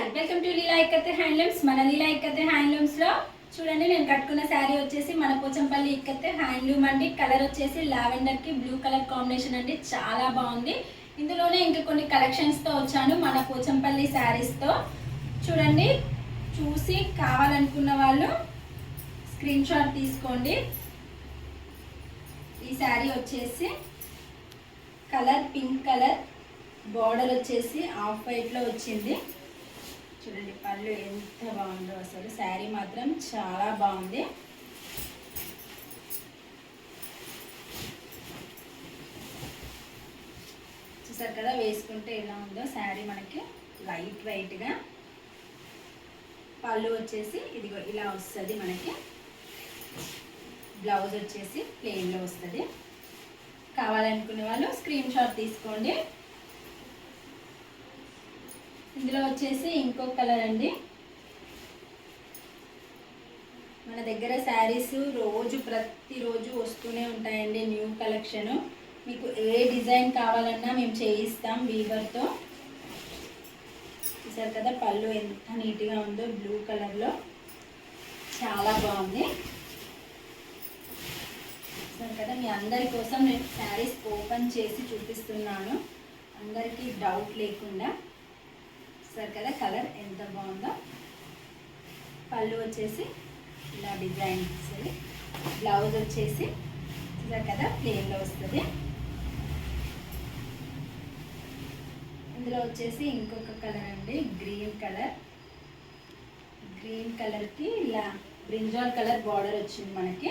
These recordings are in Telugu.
హాయ్ వెల్కమ్ టు లీలా ఇక్కతే హ్యాండ్లూమ్స్ మన లీలా ఇక్కతే హ్యాండ్లూమ్స్లో చూడండి నేను కట్టుకున్న శారీ వచ్చేసి మన పోచంపల్లి ఇక్కతే హ్యాండ్లూమ్ అండి. కలర్ వచ్చేసి లావెండర్కి బ్లూ కలర్ కాంబినేషన్ అండి. చాలా బాగుంది. ఇందులోనే ఇంకా కొన్ని కలెక్షన్స్తో వచ్చాను మన పోచంపల్లి శారీస్తో చూడండి చూసి కావాలనుకున్న వాళ్ళు స్క్రీన్ షాట్ తీసుకోండి. ఈ శారీ వచ్చేసి కలర్ పింక్ కలర్ బార్డర్ వచ్చేసి ఆఫ్ వైట్లో వచ్చింది. చూడండి పళ్ళు ఎంత బాగుందో అసలు. శారీ మాత్రం చాలా బాగుంది. చూసారు కదా వేసుకుంటే ఎలా ఉందో శారీ మనకి లైట్ వైట్గా పళ్ళు వచ్చేసి ఇదిగో ఇలా వస్తుంది మనకి. బ్లౌజ్ వచ్చేసి ప్లెయిన్లో వస్తుంది. కావాలనుకునే వాళ్ళు స్క్రీన్ షాట్ తీసుకోండి. ఇందులో వచ్చేసి ఇంకో కలర్ అండి. మన దగ్గర శారీస్ రోజు ప్రతిరోజు వస్తూనే ఉంటాయండి న్యూ కలెక్షన్. మీకు ఏ డిజైన్ కావాలన్నా మేము చేయిస్తాం వీవర్తో. చూసారు కదా పళ్ళు ఎంత నీట్గా ఉందో బ్లూ కలర్లో. చాలా బాగుంది. చూసారు కదా మీ అందరి కోసం నేను శారీస్ ఓపెన్ చేసి చూపిస్తున్నాను. అందరికీ డౌట్ లేకుండా. చూసారు కదా కలర్ ఎంత బాగుందో? పళ్ళు వచ్చేసి ఇలా డిజైన్ వస్తుంది బ్లౌజ్ వచ్చేసి చూసారు కదా ప్లేన్లో వస్తుంది. ఇందులో వచ్చేసి ఇంకొక కలర్ అండి గ్రీన్ కలర్. గ్రీన్ కలర్కి ఇలా బ్రింజాల్ కలర్ బార్డర్ వచ్చింది మనకి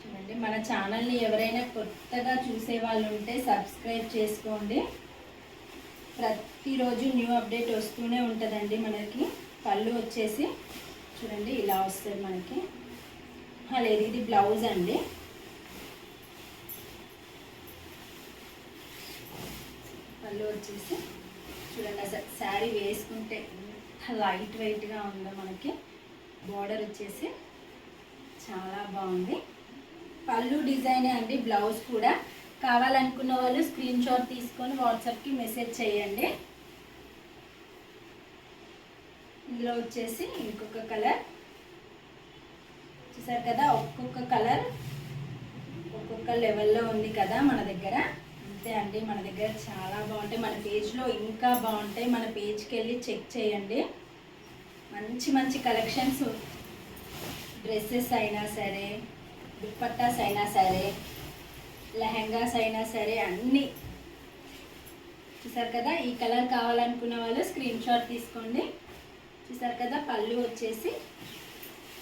చూడండి మన ఛానల్ని ఎవరైనా కొత్తగా చూసే వాళ్ళు ఉంటే సబ్స్క్రైబ్ చేసుకోండి. ప్రతిరోజు న్యూ అప్డేట్ వస్తూనే ఉంటుందండి మనకి. పళ్ళు వచ్చేసి చూడండి ఇలా వస్తుంది మనకి. లేదు ఇది బ్లౌజ్ అండి. పళ్ళు వచ్చేసి చూడండి అసలు శారీ వేసుకుంటే లైట్ వెయిట్గా ఉందో మనకి. బార్డర్ వచ్చేసి చాలా బాగుంది. పళ్ళు డిజైనే అండి బ్లౌజ్ కూడా. కావాలనుకున్న వాళ్ళు స్క్రీన్ షాట్ తీసుకొని వాట్సాప్కి మెసేజ్ చేయండి. ఇందులో వచ్చేసి ఇంకొక కలర్. చూసారు కదా ఒక్కొక్క కలర్ ఒక్కొక్క లెవెల్లో ఉంది కదా మన దగ్గర. అంతే అండి మన దగ్గర చాలా బాగుంటాయి. మన పేజ్లో ఇంకా బాగుంటాయి. మన పేజ్కి వెళ్ళి చెక్ చేయండి. మంచి మంచి కలెక్షన్స్ డ్రెస్సెస్ అయినా సరే దుప్పట్టాస్ అయినా సరే లెహంగాస్ అయినా సరే అన్నీ చూసారు కదా? ఈ కలర్ కావాలనుకున్న వాళ్ళు స్క్రీన్ షాట్ తీసుకోండి. చూసారు కదా? పళ్ళు వచ్చేసి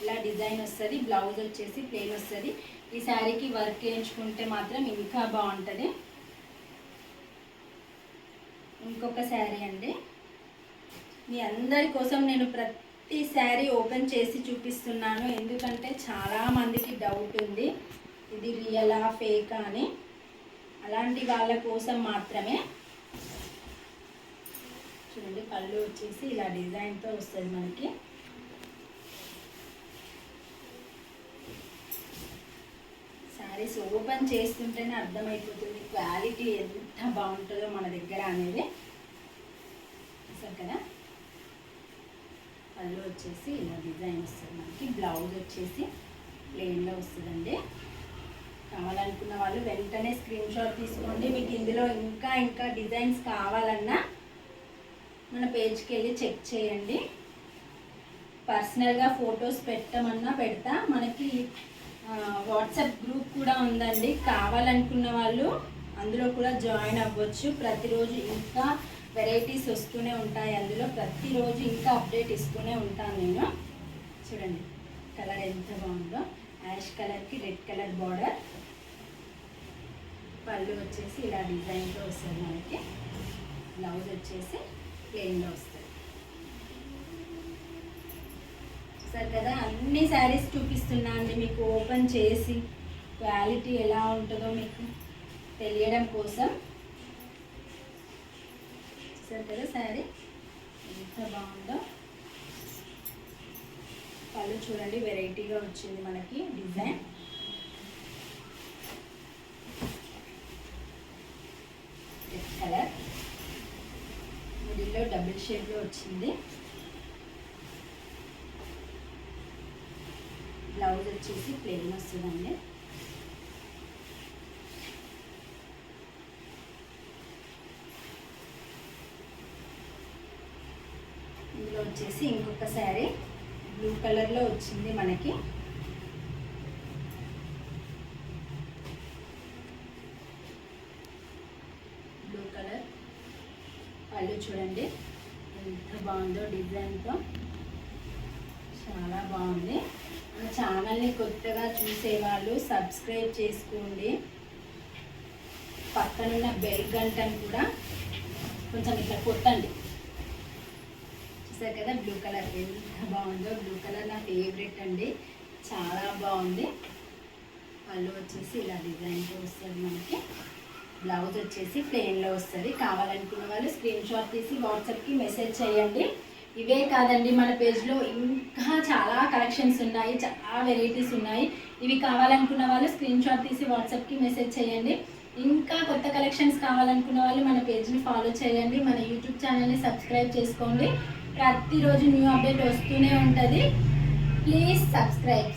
ఇలా డిజైన్ వస్తుంది బ్లౌజ్ వచ్చేసి ప్లెయిన్ వస్తుంది. ఈ శారీకి వర్క్ వేయించుకుంటే మాత్రం ఇంకా బాగుంటుంది. ఇంకొక శారీ అండి. మీ అందరి కోసం నేను ప్రతి ఈ శారీ ఓపెన్ చేసి చూపిస్తున్నాను. ఎందుకంటే చాలా మందికి డౌట్ ఉంది. ఇది రియలా ఫేకా అని. అలాంటి వాళ్ళ కోసం మాత్రమే. చూడండి పళ్ళు వచ్చేసి ఇలా డిజైన్తో వస్తుంది మనకి. శారీస్ ఓపెన్ చేస్తుంటేనే అర్థమైపోతుంది. క్వాలిటీ ఎంత బాగుంటుందో మన దగ్గర అనేది అసలు కదా పళ్ళు వచ్చేసి ఇలా డిజైన్ వస్తుంది మనకి. బ్లౌజ్ వచ్చేసి ప్లెయిన్లో వస్తుందండి. కావాలనుకున్న వాళ్ళు వెంటనే స్క్రీన్ షాట్ తీసుకోండి. మీకు ఇందులో ఇంకా ఇంకా డిజైన్స్ కావాలన్నా మన పేజ్కి వెళ్ళి చెక్ చేయండి. పర్సనల్గా ఫొటోస్ పెట్టమన్నా పెడతా. మనకి వాట్సాప్ గ్రూప్ కూడా ఉందండి. కావాలనుకున్న వాళ్ళు అందులో కూడా జాయిన్ అవ్వచ్చు. ప్రతిరోజు ఇంకా వెరైటీస్ వస్తూనే ఉంటాయి. అందులో ప్రతిరోజు ఇంకా అప్డేట్ ఇస్తూనే ఉంటాను నేను. చూడండి కలర్ ఎంత బాగుందో. యాష్ కలర్కి రెడ్ కలర్ బార్డర్ పళ్ళు వచ్చేసి ఇలా డిజైన్తో వస్తుంది మనకి. బ్లౌజ్ వచ్చేసి ప్లెయిన్లో వస్తుంది. చూసారు కదా అన్ని శారీస్ చూపిస్తున్నా అండి మీకు. ఓపెన్ చేసి క్వాలిటీ ఎలా ఉంటుందో మీకు తెలియడం కోసం చూసారు కదా శారీ? ఎంత బాగుందో. పళ్ళు చూడండి వెరైటీగా వచ్చింది మనకి డిజైన్. కలర్ మిడిల్లో డబుల్ షేప్లో వచ్చింది. బ్లౌజ్ వచ్చేసి ప్లెయిన్ వస్తుందండి ఇందులో వచ్చేసి ఇంకొక శారీ బ్లూ కలర్లో వచ్చింది మనకి. బ్లూ కలర్ పళ్ళు చూడండి. ఎంత బాగుందో డిజైన్తో. చాలా బాగుంది. మన ఛానల్ని కొత్తగా చూసేవాళ్ళు సబ్స్క్రైబ్ చేసుకోండి. పక్కనున్న బెల్ గంటను కూడా కొంచెం ఇట్లా కొట్టండి. చూసారు కదా బ్లూ కలర్ ఎంత బాగుందో? బ్లూ కలర్ నా ఫేవరెట్ అండి. చాలా బాగుంది. పళ్ళు వచ్చేసి ఇలా డిజైన్తో వస్తుంది మనకి. బ్లౌజ్ వచ్చేసి ప్లెయిన్లో వస్తుంది. కావాలనుకున్న వాళ్ళు స్క్రీన్ షాట్ తీసి వాట్సాప్కి మెసేజ్ చేయండి. ఇవే కాదండి మన పేజ్లో ఇంకా చాలా కలెక్షన్స్ ఉన్నాయి చాలా వెరైటీస్ ఉన్నాయి. ఇవి కావాలనుకున్న వాళ్ళు స్క్రీన్ షాట్ తీసి వాట్సాప్కి మెసేజ్ చేయండి. ఇంకా కొత్త కలెక్షన్స్ కావాలనుకున్న వాళ్ళు మన పేజ్ని ఫాలో చేయండి. మన యూట్యూబ్ ఛానల్ని సబ్స్క్రైబ్ చేసుకోండి. ప్రతిరోజు న్యూ అప్డేట్ వస్తూనే ఉంటుంది. Please subscribe.